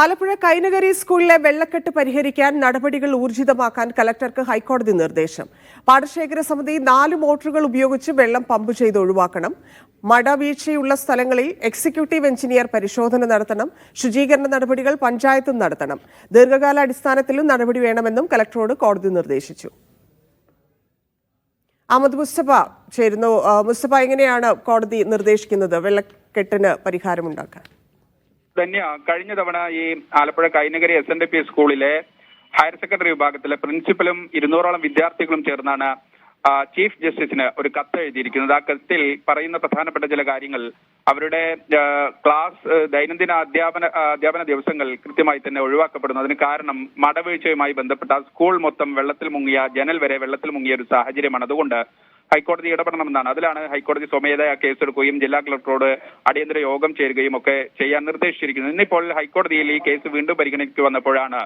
ആലപ്പുഴ കൈനഗരി സ്കൂളിലെ വെള്ളക്കെട്ട് പരിഹരിക്കാൻ നടപടികൾ ഊർജിതമാക്കാൻ കലക്ടർക്ക് ഹൈക്കോടതി നിർദ്ദേശം. പാടശേഖര സമിതി നാല് മോട്ടറുകൾ ഉപയോഗിച്ച് വെള്ളം പമ്പ് ചെയ്ത് ഒഴിവാക്കണം. മട വീഴ്ചയുള്ള സ്ഥലങ്ങളിൽ എക്സിക്യൂട്ടീവ് എഞ്ചിനീയർ പരിശോധന നടത്തണം. ശുചീകരണ നടപടികൾ പഞ്ചായത്തും നടത്തണം. ദീർഘകാല അടിസ്ഥാനത്തിലും നടപടി വേണമെന്നും കലക്ടറോട് കോടതി നിർദ്ദേശിച്ചു. അഹമ്മദ് മുസ്തഫ ചേരുന്നു. മുസ്തഫ എങ്ങനെയാണ് കോടതി നിർദ്ദേശിക്കുന്നത്? വെള്ളക്കെട്ടിന് പരിഹാരമുണ്ടാക്കാൻ. ധന്യ കഴിഞ്ഞ തവണ ഈ Alappuzha Kainakari S N D P സ്കൂളിലെ ഹയർ സെക്കൻഡറി വിഭാഗത്തിലെ പ്രിൻസിപ്പലും ഇരുന്നൂറോളം വിദ്യാർത്ഥികളും ചേർന്നാണ് ചീഫ് ജസ്റ്റിസിന് ഒരു കത്ത് എഴുതിയിരിക്കുന്നത്. ആ കത്തിൽ പറയുന്ന പ്രധാനപ്പെട്ട ചില കാര്യങ്ങൾ അവരുടെ ക്ലാസ് ദൈനംദിന അധ്യാപന അധ്യാപന ദിവസങ്ങൾ കൃത്യമായി തന്നെ ഒഴിവാക്കപ്പെടുന്നു. അതിന് കാരണം മടവീഴ്ചയുമായി ബന്ധപ്പെട്ട സ്കൂൾ മൊത്തം വെള്ളത്തിൽ മുങ്ങിയ ജനൽ വരെ വെള്ളത്തിൽ മുങ്ങിയ ഒരു സാഹചര്യമാണ്. അതുകൊണ്ട് ഹൈക്കോടതി ഇടപെടണമെന്നാണ്. അതിലാണ് ഹൈക്കോടതി സ്വമേധ കേസെടുക്കുകയും ജില്ലാ കളക്ടറോട് അടിയന്തര യോഗം ചേരുകയും ഒക്കെ ചെയ്യാൻ നിർദ്ദേശിച്ചിരിക്കുന്നത്. ഇന്നിപ്പോൾ ഹൈക്കോടതിയിൽ ഈ കേസ് വീണ്ടും പരിഗണിക്ക് വന്നപ്പോഴാണ്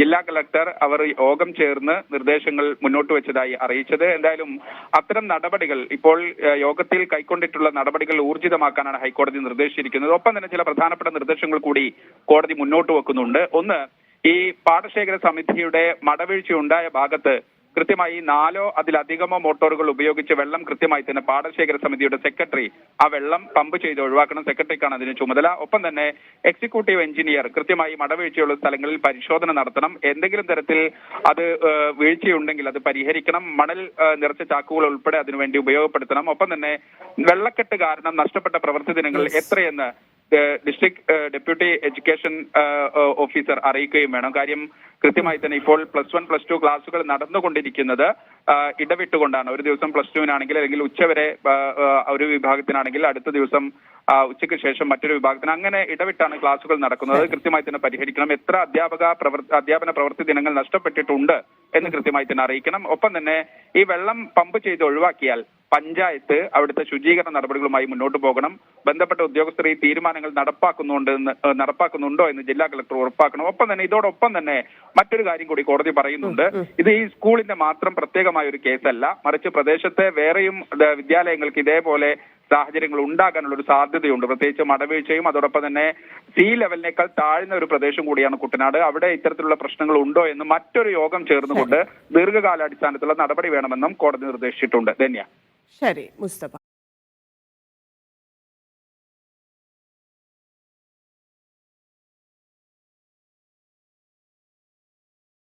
ജില്ലാ കളക്ടർ അവർ യോഗം ചേർന്ന് നിർദ്ദേശങ്ങൾ മുന്നോട്ട് വെച്ചതായി അറിയിച്ചത്. എന്തായാലും അത്തരം നടപടികൾ ഇപ്പോൾ യോഗത്തിൽ കൈക്കൊണ്ടിട്ടുള്ള നടപടികൾ ഊർജിതമാക്കാനാണ് ഹൈക്കോടതി നിർദ്ദേശിച്ചിരിക്കുന്നത്. ഒപ്പം തന്നെ ചില പ്രധാനപ്പെട്ട നിർദ്ദേശങ്ങൾ കൂടി കോടതി മുന്നോട്ട് വെക്കുന്നുണ്ട്. ഒന്ന് ഈ പാടശേഖര സമിതിയുടെ മടവീഴ്ച ഉണ്ടായ ഭാഗത്ത് കൃത്യമായി നാലോ അതിലധികമോ മോട്ടോറുകൾ ഉപയോഗിച്ച് വെള്ളം കൃത്യമായി തന്നെ പാടശേഖര സമിതിയുടെ സെക്രട്ടറി ആ വെള്ളം പമ്പ് ചെയ്ത് ഒഴിവാക്കണം. സെക്രട്ടറിക്കാണ് അതിന് ചുമതല. ഒപ്പം തന്നെ എക്സിക്യൂട്ടീവ് എഞ്ചിനീയർ കൃത്യമായി മടവീഴ്ചയുള്ള സ്ഥലങ്ങളിൽ പരിശോധന നടത്തണം. എന്തെങ്കിലും തരത്തിൽ അത് വീഴ്ചയുണ്ടെങ്കിൽ അത് പരിഹരിക്കണം. മണൽ നിറച്ച ചാക്കുകൾ ഉൾപ്പെടെ അതിനുവേണ്ടി ഉപയോഗപ്പെടുത്തണം. ഒപ്പം തന്നെ വെള്ളക്കെട്ട് കാരണം നഷ്ടപ്പെട്ട പ്രവൃത്തി ദിനങ്ങൾ എത്രയെന്ന് ഡിസ്ട്രിക്ട് ഡെപ്യൂട്ടി എഡ്യൂക്കേഷൻ ഓഫീസർ അറിയിക്കുകയും വേണം. കാര്യം കൃത്യമായി തന്നെ ഇപ്പോൾ പ്ലസ് വൺ പ്ലസ് ടു ക്ലാസുകൾ നടന്നുകൊണ്ടിരിക്കുന്നത് ഇടവിട്ടുകൊണ്ടാണ്. ഒരു ദിവസം പ്ലസ് ടുവിനാണെങ്കിൽ അല്ലെങ്കിൽ ഉച്ചവരെ ഒരു വിഭാഗത്തിനാണെങ്കിൽ അടുത്ത ദിവസം ഉച്ചയ്ക്ക് ശേഷം മറ്റൊരു വിഭാഗത്തിന് അങ്ങനെ ഇടവിട്ടാണ് ക്ലാസുകൾ നടക്കുന്നത്. കൃത്യമായി തന്നെ പരിഹരിക്കണം. എത്ര അധ്യാപക അധ്യാപന പ്രവൃത്തി ദിനങ്ങൾ നഷ്ടപ്പെട്ടിട്ടുണ്ട് എന്ന് കൃത്യമായി തന്നെ അറിയിക്കണം. ഒപ്പം തന്നെ ഈ വെള്ളം പമ്പ് ചെയ്ത് ഒഴിവാക്കിയാൽ പഞ്ചായത്ത് അവിടുത്തെ ശുചീകരണ നടപടികളുമായി മുന്നോട്ട് പോകണം. ബന്ധപ്പെട്ട ഉദ്യോഗസ്ഥർ ഈ തീരുമാനങ്ങൾ നടപ്പാക്കുന്നുണ്ട് നടപ്പാക്കുന്നുണ്ടോ എന്ന് ജില്ലാ കളക്ടർ ഉറപ്പാക്കണം. ഒപ്പം തന്നെ ഇതോടൊപ്പം തന്നെ മറ്റൊരു കാര്യം കൂടി കോടതി പറയുന്നുണ്ട്. ഇത് ഈ സ്കൂളിന്റെ മാത്രം പ്രത്യേകമായ ഒരു കേസല്ല. മറിച്ച് പ്രദേശത്തെ വേറെയും വിദ്യാലയങ്ങൾക്ക് ഇതേപോലെ സാഹചര്യങ്ങൾ ഉണ്ടാകാനുള്ള ഒരു സാധ്യതയുണ്ട്. പ്രത്യേകിച്ച് മടവീഴ്ചയും അതോടൊപ്പം തന്നെ സി ലെവലിനേക്കാൾ താഴ്ന്ന ഒരു പ്രദേശം കൂടിയാണ് കുട്ടനാട്. അവിടെ ഇത്തരത്തിലുള്ള പ്രശ്നങ്ങൾ ഉണ്ടോ എന്ന് മറ്റൊരു യോഗം ചേർന്നുകൊണ്ട് ദീർഘകാലാടിസ്ഥാനത്തിലുള്ള നടപടി വേണമെന്നും കോടതി നിർദ്ദേശിച്ചിട്ടുണ്ട്. ധന്യ. ശരി മുസ്തഫ